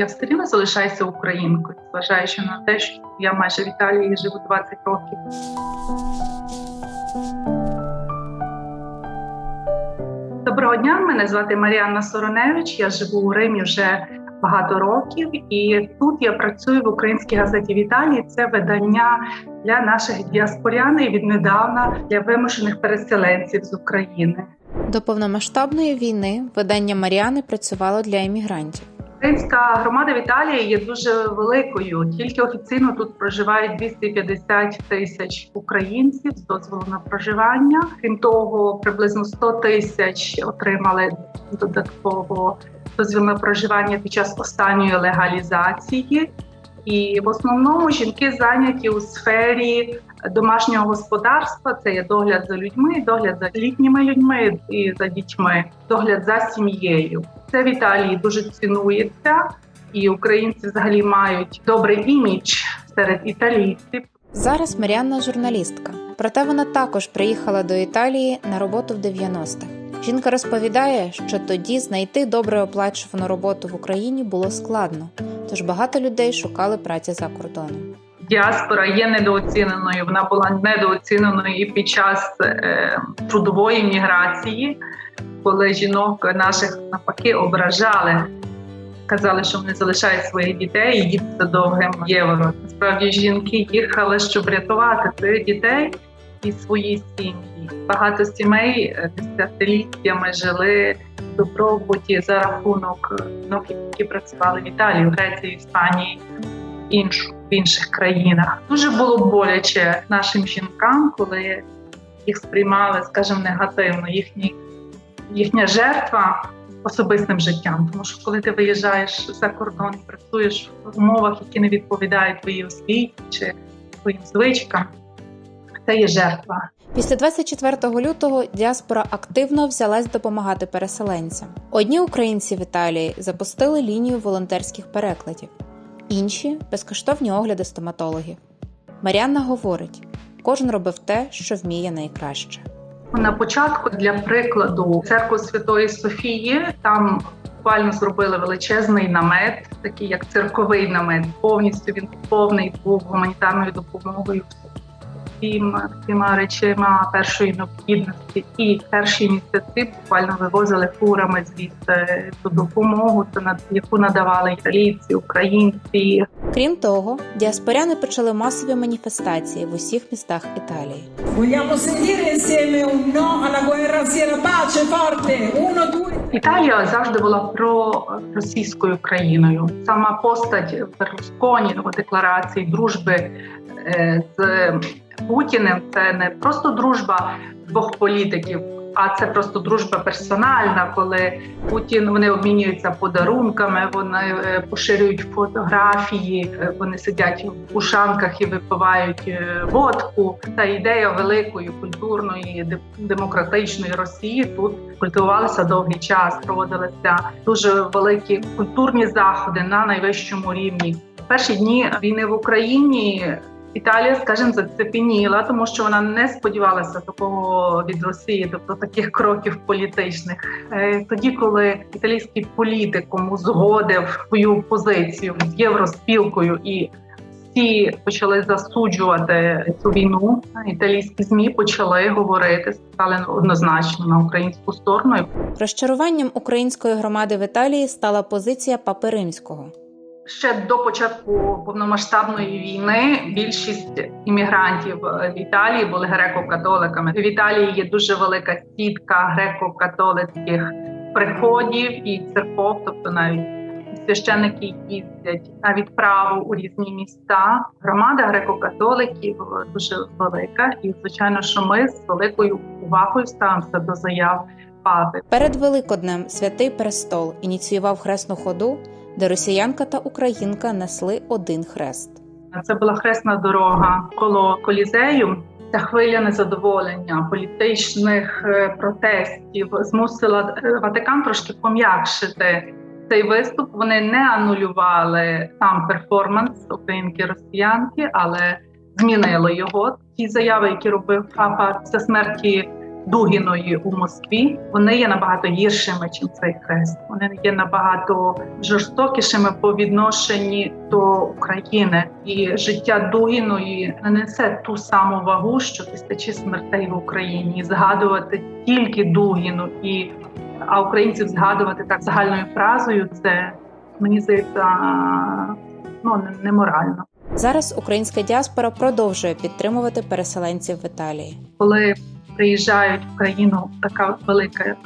я все рівно залишаюся українкою, зважаючи на те, що я майже в Італії живу 20 років. Доброго дня, мене звати Маріанна Сороневич. Я живу у Римі вже багато років, і тут я працюю в українській газеті в Італії. Це видання для наших діаспорян і віднедавна для вимушених переселенців з України. До повномасштабної війни видання Маріани працювало для емігрантів. Українська громада в Італії є дуже великою. Тільки офіційно тут проживають 250 тисяч українців з дозволу на проживання. Крім того, приблизно 100 тисяч отримали додатково дозвіл на проживання під час останньої легалізації. І в основному жінки зайняті у сфері домашнього господарства. Це є догляд за людьми, догляд за літніми людьми і за дітьми, догляд за сім'єю. Це в Італії дуже цінується, і українці взагалі мають добрий імідж серед італійців. Зараз Маріанна журналістка, проте вона також приїхала до Італії на роботу в 90-х. Жінка розповідає, що тоді знайти добре оплачувану роботу в Україні було складно, тож багато людей шукали праці за кордоном. Діаспора є недооціненою. Вона була недооціненою і під час е, трудової міграції, коли жінок наших навпаки ображали. Казали, що вони залишають своїх дітей і їдуть за довгим євро. Насправді жінки їхали, щоб рятувати своїх дітей і свої сім'ї. Багато сімей е, десятиліттями жили в добробуті за рахунок жінок, які працювали в Італії, в Греції, Іспанії, іншу в інших країнах. Дуже було боляче нашим жінкам, коли їх сприймали, скажімо, негативно. Їхні їхня жертва особистим життям. Тому що коли ти виїжджаєш за кордон працюєш в умовах, які не відповідають твоїй освіті чи твоїм звичкам, це є жертва. Після 24 лютого діаспора активно взялась допомагати переселенцям. Одні українці в Італії запустили лінію волонтерських перекладів, інші безкоштовні огляди стоматологів. Маріанна говорить: кожен робив те, що вміє найкраще. На початку для прикладу церкву Святої Софії там буквально зробили величезний намет, такий як церковий намет. Повністю він повний був гуманітарною допомогою всім всіма речима першої необхідності. І перші місяці буквально вивозили фурами звідси ту допомогу, яку надавали італійці, українці. Крім того, діаспоряни почали масові маніфестації в усіх містах Італії. Vogliamo sentire insieme un no alla guerra sia pace forte. Uno, due. Італія завжди була про російською країною. Сама постать Берлусконі його декларації дружби з Путіним це не просто дружба двох політиків, а це просто дружба персональна, коли Путін вони обмінюються подарунками, вони е, поширюють фотографії, е, вони сидять в ушанках і випивають е, водку. Та ідея великої культурної демократичної Росії тут культивувалася довгий час. Проводилися дуже великі культурні заходи на найвищому рівні. Перші дні війни в Україні. Італія, скажімо, зацепеніла, тому що вона не сподівалася такого від Росії, тобто таких кроків політичних. Тоді, коли італійський політик узгодив свою позицію з євроспілкою і всі почали засуджувати цю війну, італійські змі почали говорити, стали однозначно на українську сторону. Розчаруванням української громади в Італії стала позиція Папи Римського. Ще до початку повномасштабної війни більшість іммігрантів в Італії були греко-католиками. В Італії є дуже велика сітка греко-католицьких приходів і церков, тобто навіть священники їздять на відправу у різні міста. Громада греко-католиків дуже велика, і звичайно, що ми з великою увагою ставимося до заяв папи. Перед Великоднем святий престол ініціював хресну ходу де росіянка та українка несли один хрест. Це була хресна дорога коло колізею. Ця хвиля незадоволення, політичних протестів змусила Ватикан трошки пом'якшити цей виступ. Вони не анулювали сам перформанс українки-росіянки, але змінили його. Ті заяви, які робив папа після смерті Дугіної у Москві, вони є набагато гіршими, ніж цей хрест. Вони є набагато жорстокішими по відношенні до України, і життя Дугіної не несе ту саму вагу, що тисячі смертей в Україні. І згадувати тільки Дугіну і а українців згадувати так загальною фразою, це мені здається ну неморально. Зараз українська діаспора продовжує підтримувати переселенців в Італії. коли приїжджають в країну така велика е,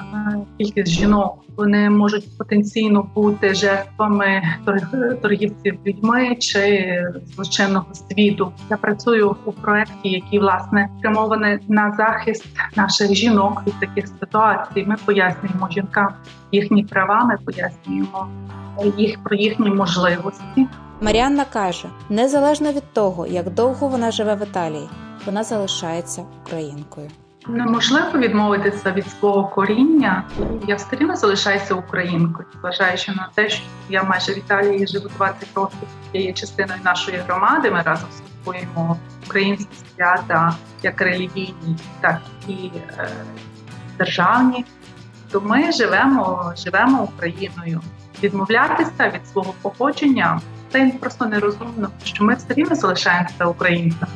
кількість жінок, вони можуть потенційно бути жертвами торг- торгівців людьми чи злочинного світу. Я працюю у проєкті, який власне спрямований на захист наших жінок від таких ситуацій. Ми пояснюємо жінкам їхні права, ми пояснюємо їх про їхні можливості. Маріанна каже: незалежно від того, як довго вона живе в Італії, вона залишається українкою. Неможливо відмовитися від свого коріння. Я все рівно залишаюся українкою, зважаючи на те, що я майже в Італії живу 20 років. Я є частиною нашої громади. Ми разом святкуємо українські свята, як релігійні, так і е, державні. То ми живемо, живемо Україною. Відмовлятися від свого походження це просто нерозумно, що ми все рівно залишаємося українцями.